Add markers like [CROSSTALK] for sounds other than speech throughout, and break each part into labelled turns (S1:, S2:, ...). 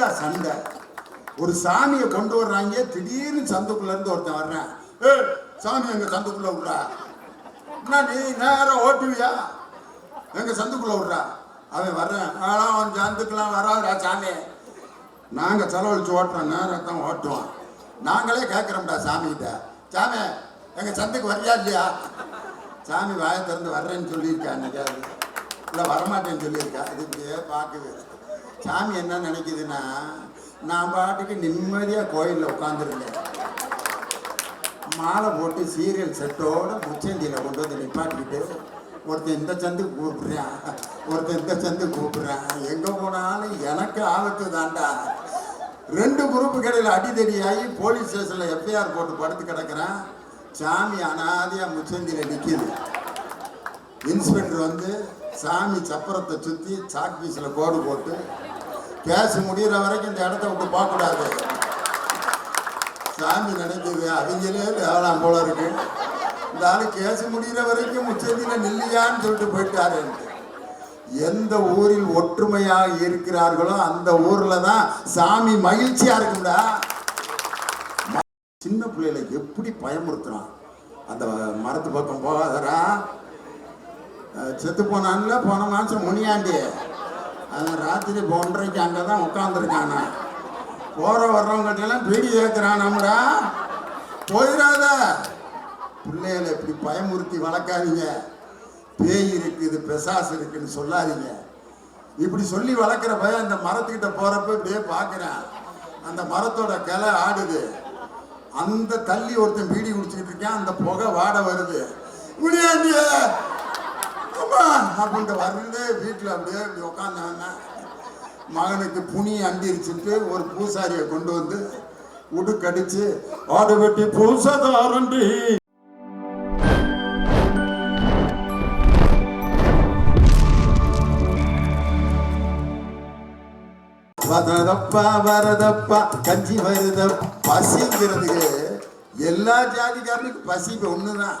S1: எதுக்குடா சண்டை? ஒரு சாமியை கொண்டு வர்றாங்க திடீர்னு சந்துக்குள்ள இருந்து ஒருத்தன் வர்றேன். ஏ சாமி எங்க சந்துக்குள்ள விட்றா? என்ன நீ நேரம் ஓட்டுவியா? எங்க சந்துக்குள்ள விட்றா? அவன் வர்றேன். ஆனா அவன் சந்துக்கெல்லாம் வராதுடா சாமி. நாங்க செலவழிச்சு ஓட்டுறோம் நேரம் தான் ஓட்டுவோம். நாங்களே கேட்குறோம்டா சாமிகிட்ட. சாமி எங்க சந்துக்கு வரியா இல்லையா? சாமி வாயை திறந்து வர்றேன்னு சொல்லியிருக்கா அன்னைக்கு. இல்லை வரமாட்டேன்னு சொல்லியிருக்கா. அதுக்கு பார்க்குது. சாமி என்ன நினைக்குதுன்னா நான் பாட்டுக்கு நிம்மதியாக கோயிலில் உட்காந்துருந்தேன் மாலை போட்டு சீரியல் செட்டோட முச்சந்தியில் கொண்டு வந்து நிப்பாட்டிக்கிட்டு ஒருத்தன் இந்த சந்துக்கு கூப்பிடுறான் ஒருத்தன் இந்த சந்துக்கு கூப்பிடுறான் எங்கே போனாலும் எனக்கு ஆபத்து தாண்டா ரெண்டு குரூப்பு கடையில் அடிதடியாகி போலீஸ் ஸ்டேஷனில் எஃப்ஐஆர் போட்டு படுத்து கிடக்குறேன். சாமி அனாதையாக முச்சந்தியில் நிற்கிது இன்ஸ்பெக்டர் வந்து சாமி சப்பரத்தை சுற்றி சாக் பீஸில் கோடு போட்டு கேஸ் முடிகிற வரைக்கும் இந்த இடத்த விட்டு பார்க்கக்கூடாது சாமி நினைக்குது அவங்களே வேளாம் போல இருக்கு. இந்த ஆள் கேசு முடிகிற வரைக்கும் உச்சத்தில் நில்லையான்னு சொல்லிட்டு போயிட்டாருன்ட்டு எந்த ஊரில் ஒற்றுமையாக இருக்கிறார்களோ அந்த ஊரில் தான் சாமி மகிழ்ச்சியாக இருக்கும்டா. சின்ன பிள்ளைகளை எப்படி பயமுறுத்துறான்? அந்த மரத்து பக்கம் போகாதரா செத்து போனான்ல போன மாதம் முனியாண்டி. அவன் ராத்திரி ஒன்றரைக்கு அங்கே தான் உட்காந்துருக்கானா போகிற வர்றவங்ககிட்ட எல்லாம் பீடி ஏற்றுறானாம்டா போயிடாத. பிள்ளைகளை இப்படி பயமுறுத்தி வளர்க்காதீங்க. பேய் இருக்குது பிசாசு இருக்குன்னு சொல்லாதீங்க. இப்படி சொல்லி வளர்க்குற பையன் அந்த மரத்துக்கிட்ட போகிறப்ப இப்படியே பார்க்குறேன். அந்த மரத்தோட கிளை ஆடுது. அந்த தள்ளி ஒருத்தன் பீடி குடிச்சுக்கிட்டு இருக்கேன். அந்த புகை வாட வருது. முடியாது அம்மா அப்படின்ட்டு வந்து வீட்டில் அப்படியே இப்படி உட்காந்தாங்க மகனுக்கு புனி அண்டிருச்சுட்டு ஒரு பூசாரியை கொண்டு வந்து உடுக்கடிச்சு ஆடு வெட்டி பூசதாரண்டி. வரதப்பா வரதப்பா கஞ்சி வருத பசிங்கிறதுக்கு எல்லா ஜாதிக்காரனுக்கும் பசி இப்போ ஒன்று தான்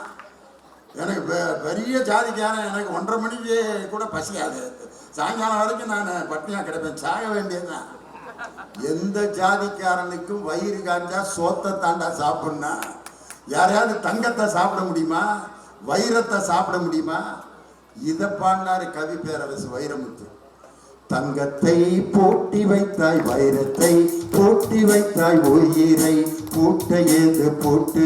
S1: எனக்கு பெ- பெரிய ஜாதிக்காரன் எனக்கு ஒன்றரை மணிக்கு கூட பசியாது சாயங்காலம் வரைக்கும் நான் பட்னியாக கிடப்பேன். சாக வேண்டியதுதான். எந்த ஜாதிக்காரனுக்கும் வயிறு காஞ்சா சோத்தை தாண்டா சாப்பிட்னா யாரையாவது தங்கத்தை சாப்பிட முடியுமா? வைரத்தை சாப்பிட முடியுமா? இதை பாடினாரு கவி பேரரசு வைரமுத்து. தங்கத்தை போட்டி வைத்தாய் வைரத்தை போட்டி வைத்தாய் உயிரை பூட்ட ஏது போட்டு.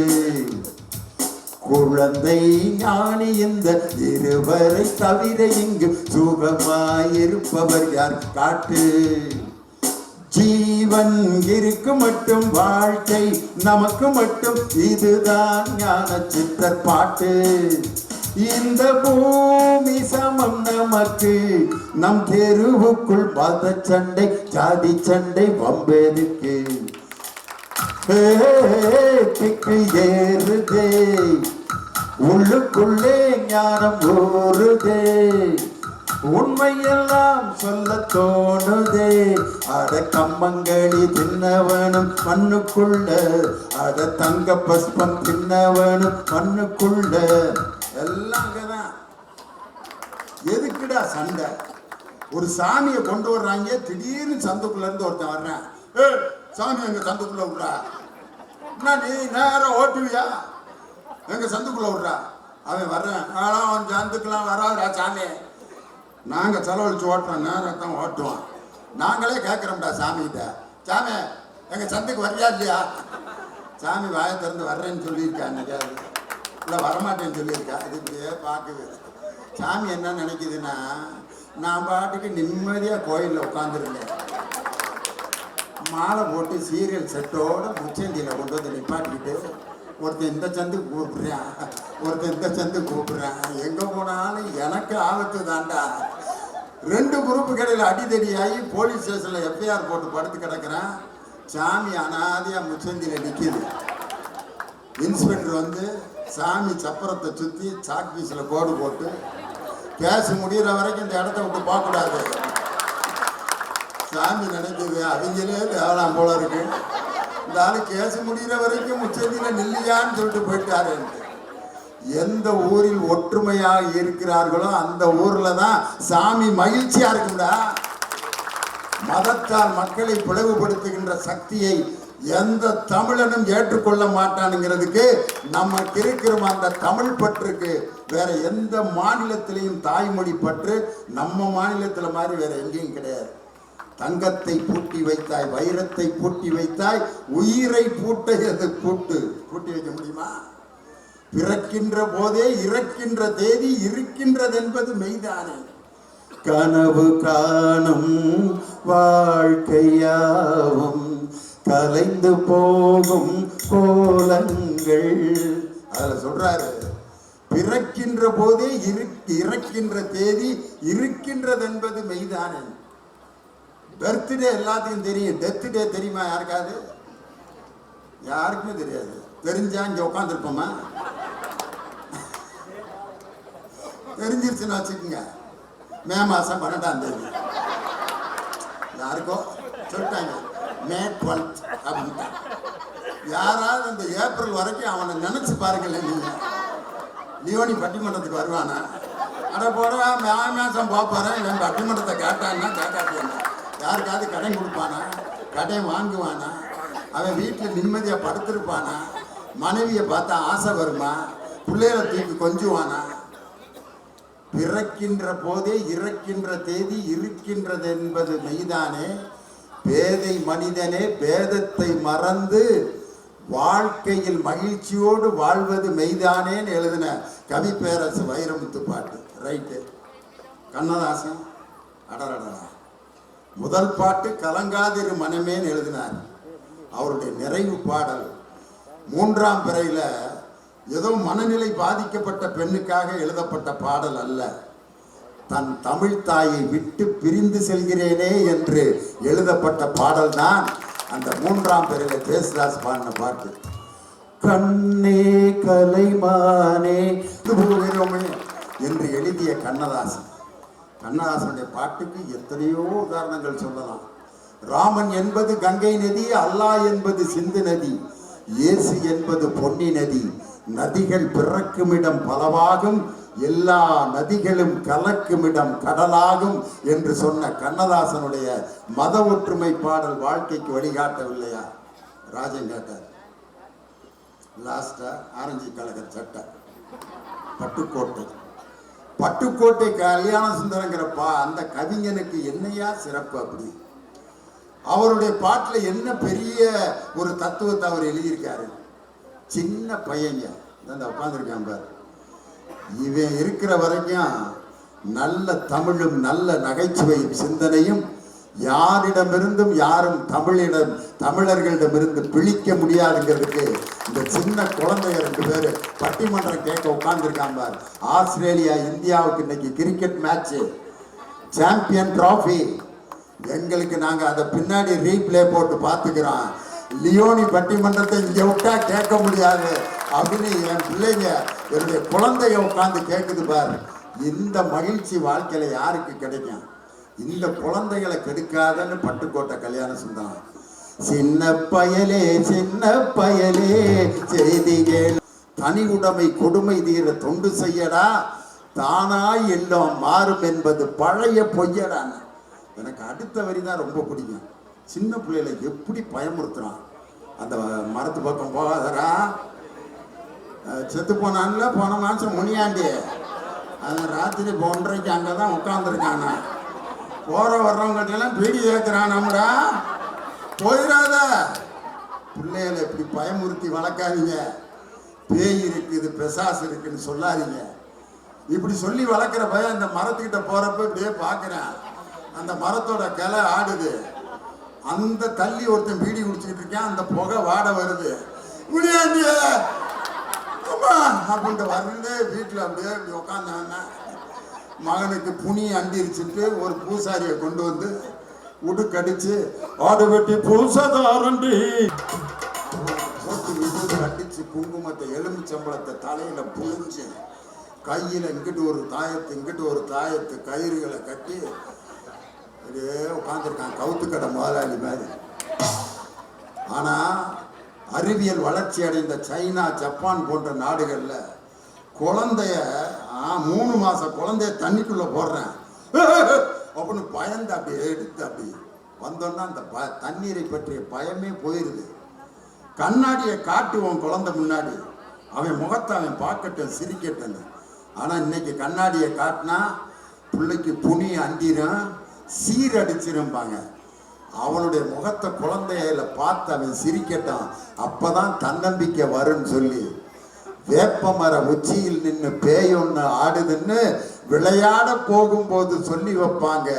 S1: குழந்தை ஞானி இந்த இருவரை தவிர இங்கு சுகமாயிருப்பவர் யார்? காட்டு. ஜீவன் இருக்கு மட்டும் வாழ்க்கை நமக்கு மட்டும். இதுதான் ஞான சித்தர் பாட்டு. இந்த பூமி சமம் நமக்கு. நம் தெருவுக்குள் மத சண்டை ஜாதி சண்டை வம்பெதுக்கு திக்கு ஏறுதே. உள்ளுக்குள்ளே ஞானம் ஊறுதே. உண்மையெல்லாம் சொல்ல தோணுதே. அட கம்பங்களி தின்னவனும் மண்ணுக்குள்ள. அட தங்க பஸ்பம் தின்னவனும் மண்ணுக்குள்ள. எல்லாம் அங்கதான். எதுக்குடா சண்டை? ஒரு சாமியை கொண்டு வர்றாங்க திடீர்னு சந்துக்குள்ள இருந்து ஒருத்தன் வர்றான். சாமி எங்க சந்துக்குள்ள விட்றா? என்ன நீ நேரம் ஓட்டுவியா? எங்க சந்துக்குள்ள விட்றா? அவன் வர்றேன். ஆனா அவன் சந்துக்கெல்லாம் வராதுடா சாமி. நாங்க செலவழிச்சு ஓட்டுறோம். நேரம் தான் ஓட்டுவோம். நாங்களே கேட்குறோம்டா சாமிகிட்ட. சாமி எங்க சந்துக்கு வரியா இல்லையா? சாமி வாயை திறந்து வர்றேன்னு சொல்லியிருக்கா அன்னைக்காவது இல்லை வரமாட்டேன்னு சொல்லியிருக்கா. அது இப்படியே பார்க்குது. சாமி என்ன நினைக்குதுன்னா நான் பாட்டுக்கு நிம்மதியாக கோயிலில் உட்காந்துருக்கேன் மாலை போட்டு சீரியல் செட்டோட முச்சந்தியில் கொண்டு வந்து நிப்பாட்டிட்டு ஒருத்தன் இந்த சந்துக்கு கூப்பிடுறான் ஒருத்தன் இந்த சந்துக்கு கூப்பிடுறான் எங்கே போனாலும் எனக்கு ஆபத்து தாண்டா ரெண்டு குரூப்பு கடையில் அடிதடியாகி போலீஸ் ஸ்டேஷனில் எஃப்ஐஆர் போட்டு படுத்து கிடக்குறேன். சாமி அனாதையாக முச்சந்தியில் நிற்கிது இன்ஸ்பெக்டர் வந்து சாமி சப்பரத்தை சுற்றி சாக் பீஸில் கோடு போட்டு கேஸ் முடிகிற வரைக்கும் இந்த இடத்த விட்டு போகக்கூடாது. சாமி நினைக்குது அவங்களே வேளாம் போல இருக்கு. இந்த ஆள் கேஸ் முடிகிற வரைக்கும் முச்சந்தியில் நில்லையான்னு சொல்லிட்டு போயிட்டாரு எந்த ஊரில் ஒற்றுமையாக இருக்கிறார்களோ அந்த ஊர்ல தான் சாமி மகிழ்ச்சியா இருக்கும்டா. மதத்தால் மக்களை பிளவுபடுத்துகின்ற சக்தியை எந்த தமிழனும் ஏற்றுக்கொள்ள மாட்டானுங்கிறதுக்கு நம்ம இருக்கிற அந்த தமிழ் பற்றுக்கு வேற எந்த மாநிலத்திலையும் தாய்மொழி பற்று நம்ம மாநிலத்தில் மாதிரி வேற எங்கேயும் கிடையாது. தங்கத்தை பூட்டி வைத்தாய் வைரத்தை பூட்டி வைத்தாய் உயிரை பூட்டையது பூட்டு. பூட்டி வைக்க முடியுமா? பிறக்கின்ற போதே இறக்கின்ற தேதி இருக்கின்றது என்பது மெய்தானே. கனவு காணும் வாழ்க்கையாவும் கலைந்து போகும் கோலங்கள். அதுல சொல்றாரு பிறக்கின்ற போதே இறக்கின்ற தேதி இருக்கின்றது என்பது மெய்தானே. பர்த்டே எல்லாத்துக்கும் தெரியும். டெத்து டே தெரியுமா? யாருக்காவது? யாருக்குமே தெரியாது. தெரிஞ்சா இங்கே உட்காந்துருப்போமா தெரிஞ்சிருச்சுன்னு வச்சுக்கோங்க. மே மாதம் பன்னெண்டாம் தேதி. யாருக்கோ? சொல்லிட்டாங்க. மே டுவெல்த் அப்படின்ட்டாங்க யாராவது அந்த ஏப்ரல் வரைக்கும் அவனை நினைச்சு பாருங்களேன் நீங்கள் லியோனி பட்டிமன்றத்துக்கு வருவானா? அட போடா மே மாதம் போறேன். இவன் பட்டிமன்றத்தை கேட்டான்னா கேட்டாட்டியானா யாருக்காவது கடன் கொடுப்பானா? கடன் வாங்குவானா? அவன் வீட்டில் நிம்மதியாக படுத்திருப்பானா? மனைவியை பார்த்தா ஆசை வருமா? பிள்ளைகளை தூக்கி கொஞ்சுவானா? பிறக்கின்ற போதே இறக்கின்ற தேதி இருக்கின்றது என்பது மெய்தானே. பேதை மனிதனே பேதத்தை மறந்து வாழ்க்கையில் மகிழ்ச்சியோடு வாழ்வது மெய்தானேன்னு எழுதின கவி பேரரசு வைரமுத்து பாட்டு. ரைட்டு கண்ணதாசன். அடரடா முதல் பாட்டு கலங்காதிரு மனமேன்னு எழுதினார். அவருடைய நிறைவு பாடல். மூன்றாம் பிறையில் ஏதோ மனநிலை பாதிக்கப்பட்ட பெண்ணுக்காக எழுதப்பட்ட பாடல் அல்ல. தன் தமிழ் தாயை விட்டு பிரிந்து செல்கிறேனே என்று எழுதப்பட்ட பாடல் தான் அந்த மூன்றாம் பிறையில ஜேசுதாஸ் பாடின பாட்டு. கண்ணே கலைமானே என்று எழுதிய கண்ணதாசன். கண்ணதாசனுடைய பாட்டுக்கு எத்தனையோ உதாரணங்கள் சொல்லலாம். ராமன் என்பது கங்கை நதி அல்லாஹ் என்பது சிந்து நதி இயேசு என்பது பொன்னி நதி. நதிகள் பிறக்குமிடம் பலவாகும் எல்லா நதிகளும் கலக்குமிடம் கடலாகும் என்று சொன்ன கண்ணதாசனுடைய மத ஒற்றுமை பாடல் வாழ்க்கைக்கு வழிகாட்டவில்லையா? ராஜன் கேட்டார். லாஸ்டா ஆரஞ்சு கலகர் சட்டை பட்டுக்கோட்டை. பட்டுக்கோட்டை கல்யாண சுந்தரங்கிறப்பா அந்த கவிஞனுக்கு என்னையா சிறப்பு அப்படி? அவருடைய பாட்டில் என்ன பெரிய ஒரு தத்துவத்தை அவர் எழுதியிருக்காரு? சின்ன பையங்க இந்த உட்காந்துருக்கான் பாரு. இவன் இருக்கிற வரைக்கும் நல்ல தமிழும் நல்ல நகைச்சுவையும் சிந்தனையும் யாரிடமிருந்தும் யாரும் தமிழிடம் தமிழர்களிடமிருந்து பிழிக்க முடியாதுங்கிறதுக்கு இந்த சின்ன குழந்தைங்க ரெண்டு பேர் பட்டிமன்றம் கேட்க உட்கார்ந்துருக்காங்க பார். ஆஸ்திரேலியா இந்தியாவுக்கு இன்னைக்கு கிரிக்கெட் மேட்ச்சு சாம்பியன் ட்ராஃபி எங்களுக்கு நாங்கள் அதை பின்னாடி ரீப்ளே போட்டு பார்த்துக்கிறோம். லியோனி பட்டிமன்றத்தை இங்கே விட்டா கேட்க முடியாது அப்படின்னு என் பிள்ளைங்க என்னுடைய குழந்தைய உட்காந்து கேட்குது பார். இந்த மகிழ்ச்சி வாழ்க்கையில் யாருக்கு கிடைக்கும்? இந்த குழந்தைகளை கெடுக்காதன்னு பட்டுக்கோட்டை கல்யாண சுந்தரம் சின்ன பயலே சின்ன பயலே செய்திகள் தனி உடைமை கொடுமை தீர தொண்டு செய்யடா. தானாய் எல்லாம் மாறும் என்பது பழைய பொய்யடான எனக்கு அடுத்த வரி தான் ரொம்ப பிடிக்கும். சின்ன பிள்ளைகளை எப்படி பயமுறுத்துறான்? அந்த மரத்து பக்கம் போகாதரா செத்து போனான்ல போன மாதம் முனியாண்டி. அந்த ராத்திரி ஒன்றரைக்கு அங்கே தான் உட்காந்துருக்கானா போகிற வர்றவங்ககிட்டலாம் பீடி கேட்குறானாம்டா போயிடாத. பிள்ளைகளை இப்படி பயமுறுத்தி வளர்க்காதீங்க. பேய் இருக்குது பெசாசு இருக்குன்னு சொல்லாதீங்க. இப்படி சொல்லி வளர்க்குற பையன் அந்த மரத்துக்கிட்ட போகிறப்ப இப்படியே பார்க்குறேன். அந்த மரத்தோட கிளை ஆடுது. அந்த தள்ளி ஒருத்தன் பீடி குடிச்சுக்கிட்டு இருக்கேன். அந்த புகை வாட வருது. முடியாது அப்படின்ட்டு வந்து வீட்டில் அப்படியே இப்படி உட்காந்தாங்க மகனுக்கு புனி அண்டிருச்சுட்டு ஒரு பூசாரியை கொண்டு வந்து உடுக்கடிச்சு ஆடு வெட்டி பூசதாரண்டி. போட்டு விபூதி அடிச்சு குங்குமத்தை எலுமிச்சம்பளத்தை தலையில புழிஞ்சு கையில இங்கிட்டு ஒரு தாயத்து இங்கிட்டு ஒரு தாயத்து கயிறுகளை கட்டி அப்படியே உட்காந்துருக்கான் கவுத்துக்கடை முதலாளி மாதிரி. ஆனா அறிவியல் வளர்ச்சி அடைந்த சைனா ஜப்பான் போன்ற நாடுகள்ல குழந்தைய நான் மூணு மாச குழந்தைய தண்ணிக்குள்ள போடுறேன். அப்படின்னு பயந்து அப்படி எடுத்து அப்படி வந்தோன்னா அந்த ப தண்ணீரை பற்றிய பயமே போயிடுது கண்ணாடியை காட்டுவோம் குழந்தை முன்னாடி. அவன் முகத்தை அவன் பார்க்கட்டும் சிரிக்கட்டும் ஆனால் இன்னைக்கு கண்ணாடியை காட்டினா பிள்ளைக்கு துணி அண்டிரும் சீரடிச்சிரும்பாங்க அவனுடைய முகத்தை குழந்தையில பார்த்து அவன் சிரிக்கட்டான் அப்பதான் தன்னம்பிக்கை வரும்னு சொல்லி வேப்பமர உச்சியில் நின்று பேய் ஒன்று ஆடுதுன்னு விளையாட போகும்போது சொல்லி வைப்பாங்க.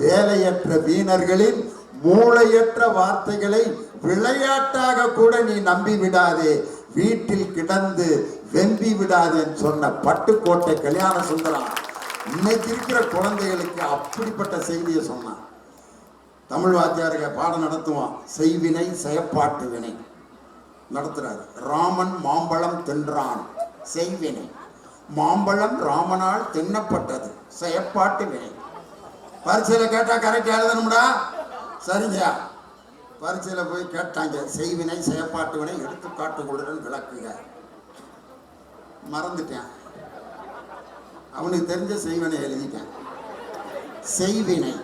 S1: வேலையற்ற வீணர்களின் மூளையற்ற வார்த்தைகளை விளையாட்டாக கூட நீ நம்பி விடாதே வீட்டில் கிடந்து வெம்பி விடாதேன்னு சொன்ன பட்டுக்கோட்டை கல்யாண சுந்தரம் இன்னைக்கு இருக்கிற குழந்தைகளுக்கு அப்படிப்பட்ட செய்தியை சொன்னான். தமிழ் வாத்தியாருங்க பாடம் நடத்துவான். செய்வினை செயப்பாட்டு வினை. நடத்துறாரு. ராமன் மாம்பழம் தின்றான். செய்வினை. மாம்பழம் ராமனால் தின்னப்பட்டது. செயப்பாட்டு வினை பரீட்சையில் கேட்டா கரெக்டாக எழுதணும்டா. சரிங்கயா பரீட்சையில் போய் கேட்டாங்க. செய்வினை செயப்பாட்டு வினை எடுத்துக்காட்டுகளுடன் விளக்குங்க மறந்துட்டேன். அவனுக்கு தெரிஞ்ச செய்வினை எழுதிட்டேன். செய்வினை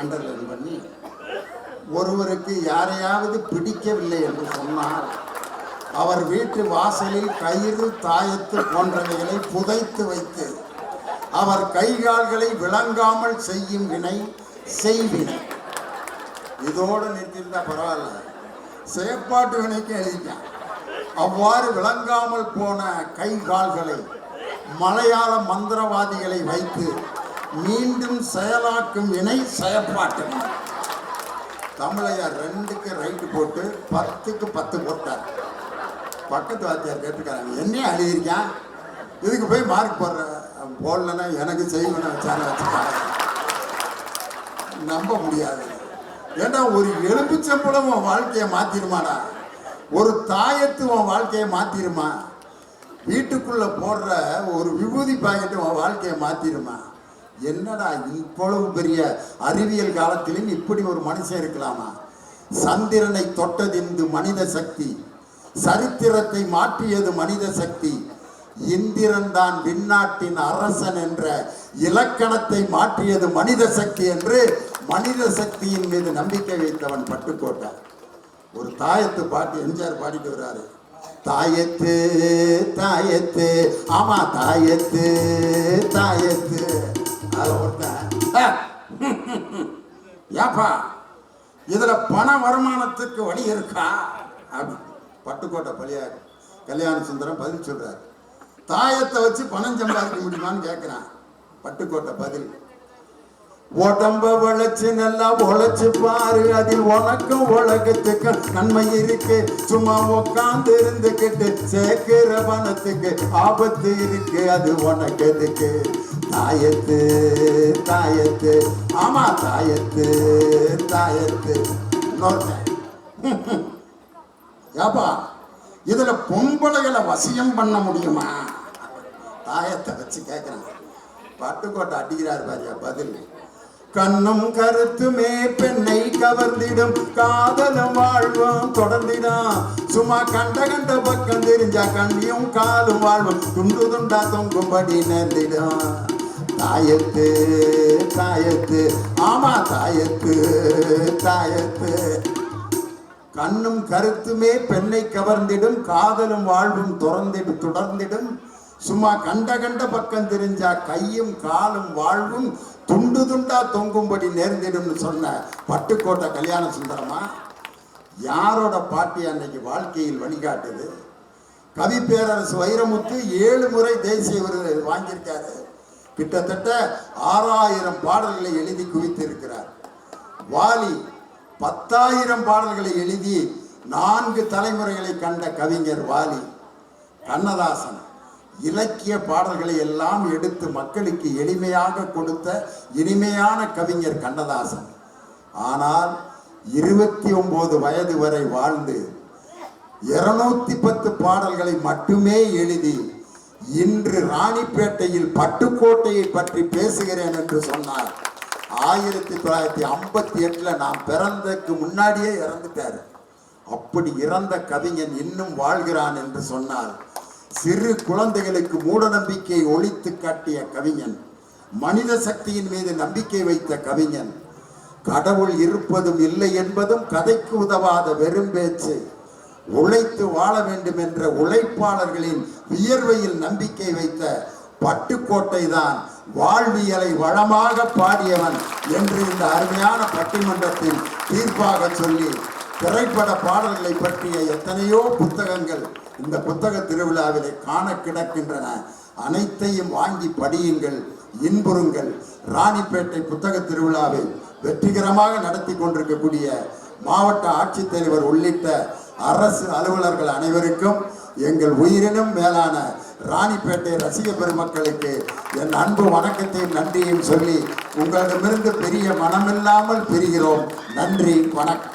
S1: அண்டர்லைன் பண்ணி ஒருவருக்கு யாரையாவது பிடிக்கவில்லை என்று சொன்னால் அவர் வீட்டு வாசலில் கயிறு தாயத்து போன்றவைகளை புதைத்து வைத்து அவர் கைகால்களை விளங்காமல் செய்யும் வினை செய்வினை. இதோடு நிறுத்தியிருந்தா பரவாயில்ல. செயற்பாட்டு வினைக்கு எழுதிட்டேன். அவ்வாறு விளங்காமல் போன கை கால்களை மலையாள மந்திரவாதிகளை வைத்து மீண்டும் செயலாக்கும் வினை செயற்பாட்டு. தமிழையா தமிழையார் ரெண்டுக்கு ரைட்டு போட்டு பத்துக்கு பத்து போட்டார். பக்கத்து வாத்தியார் கேட்டுக்கிறாங்க என்ன எழுதியிருக்கேன் இதுக்கு போய் மார்க் போடுற போடலன்னா எனக்கு செய்வன வச்சான வச்சுக்காங்க நம்ப முடியாது. ஏன்னா ஒரு எலும்பிச்சம்பளம் உன் வாழ்க்கையை மாத்திருமாடா ஒரு தாயத்து உன் வாழ்க்கையை மாத்திருமா வீட்டுக்குள்ள போடுற ஒரு விபூதி பாக்கெட்டு உன் வாழ்க்கையை மாத்திருமா என்னடா இவ்வளவு பெரிய அறிவியல் காலத்திலும் இப்படி ஒரு மனுஷன் இருக்கலாமா? சந்திரனை தொட்டது மனித சக்தி. சரித்திரத்தை மாற்றியது மனித சக்தி. இந்திரன் தான் விண்ணாட்டின் அரசன் என்ற இலக்கணத்தை மாற்றியது மனித சக்தி என்று மனித சக்தியின் மீது நம்பிக்கை வைத்தவன் பட்டுக்கோட்டார் ஒரு தாயத்து பாட்டு எம்ஜிஆர் பாடிட்டு வர்றாரு. தாயத்து தாயத்து ஆமா தாயத்து தாயத்து. அதுல ஒருத்தன் ஏப்பா இதுல பண வருமானத்துக்கு வழி இருக்கா? அப்படி பட்டுக்கோட்டை பழியா கல்யாண சுந்தரம் பதில் சொல்கிறார் தாயத்தை வச்சு பணம் சம்பாதிக்க முடியுமான்னு கேட்குறான் பட்டுக்கோட்டை பதில். உடம்ப உழைச்சு நல்லா உழைச்சு பாரு. அதில் உனக்கும் உலகத்துக்கு நன்மை இருக்கு. சும்மா உக்காந்து இருந்துக்கிட்டு சேர்க்கிற பணத்துக்கு ஆபத்து இருக்கு. அது உனக்கு எதுக்கு? தாயத்து தாயத்து. ஆமா தாயத்து தாயத்து. இன்னொருத்தன் [LAUGHS] ஏப்பா இதுல பொம்பளைகளை வசியம் பண்ண முடியுமா? தாயத்தை வச்சு கேட்கிறேன் பட்டுக்கோட்டை அடிக்கிறார் பாரியா பதில். கண்ணும் கருத்துமே பெண்ணை கவர்ந்திடும் காதலும் வாழ்வும் தொடர்ந்திடும். சும்மா கண்ட கண்ட பக்கம் தெரிஞ்சா கண்ணியும் காலும் வாழ்வும் துண்டு துண்டா தொங்கும்படி நேர்ந்திடும். தாயத்து தாயத்து. ஆமா தாயத்து தாயத்து. கண்ணும் கருத்துமே பெண்ணை கவர்ந்திடும் காதலும் வாழ்வும் துறந்திடும் தொடர்ந்திடும். சும்மா கண்ட கண்ட பக்கம் தெரிஞ்சா கையும் காலும் வாழ்வும் துண்டு துண்டா தொங்கும்படி நேர்ந்திடும்னு சொன்ன பட்டுக்கோட்டை கல்யாண சுந்தரமா? யாரோட பாட்டி அன்னைக்கு வாழ்க்கையில் வழிகாட்டுது? கவி பேரரசு வைரமுத்து ஏழு முறை தேசிய விருது வாங்கியிருக்காரு. கிட்டத்தட்ட ஆறாயிரம் பாடல்களை எழுதி குவித்திருக்கிறார். வாலி பத்தாயிரம் பாடல்களை எழுதி நான்கு தலைமுறைகளை கண்ட கவிஞர் வாலி கண்ணதாசன் இலக்கிய பாடல்களை எல்லாம் எடுத்து மக்களுக்கு எளிமையாக கொடுத்த இனிமையான கவிஞர் கண்ணதாசன். ஆனால் இருபத்தி ஒன்பது வயது வரை வாழ்ந்து இருநூத்தி பத்து பாடல்களை மட்டுமே எழுதி இன்று ராணிப்பேட்டையில் பட்டுக்கோட்டையை பற்றி பேசுகிறேன் என்று சொன்னார். ஆயிரத்தி தொள்ளாயிரத்தி ஐம்பத்தி எட்டில் நான் பிறந்ததுக்கு முன்னாடியே இறந்துட்டார். அப்படி இறந்த கவிஞன் இன்னும் வாழ்கிறான் என்று சொன்னார் சிறு குழந்தைகளுக்கு மூட நம்பிக்கையை ஒழித்து காட்டிய கவிஞன் மனித சக்தியின் மீது நம்பிக்கை வைத்த கவிஞன் கடவுள் இருப்பதும் இல்லை என்பதும் கதைக்கு உதவாத வெறும் பேச்சு உழைத்து வாழ வேண்டும் என்ற உழைப்பாளர்களின் வியர்வையில் நம்பிக்கை வைத்த பட்டுக்கோட்டை தான் வாழ்வியலை வளமாக பாடியவன் என்று இந்த அருமையான பட்டிமன்றத்தில் தீர்ப்பாக சொல்லி திரைப்பட பாடல்களை பற்றிய எத்தனையோ புத்தகங்கள் இந்த புத்தக திருவிழாவிலே காண கிடக்கின்றன. அனைத்தையும் வாங்கி படியுங்கள் இன்புறுங்கள். ராணிப்பேட்டை புத்தக திருவிழாவை வெற்றிகரமாக நடத்தி கொண்டிருக்கக்கூடிய மாவட்ட ஆட்சித்தலைவர் உள்ளிட்ட அரசு அலுவலர்கள் அனைவருக்கும் எங்கள் உயிரினும் மேலான ராணிப்பேட்டை ரசிக பெருமக்களுக்கு என் அன்பு வணக்கத்தையும் நன்றியும் சொல்லி உங்களிடமிருந்து பெரிய மனமில்லாமல் பெறுகிறோம் நன்றி வணக்கம்.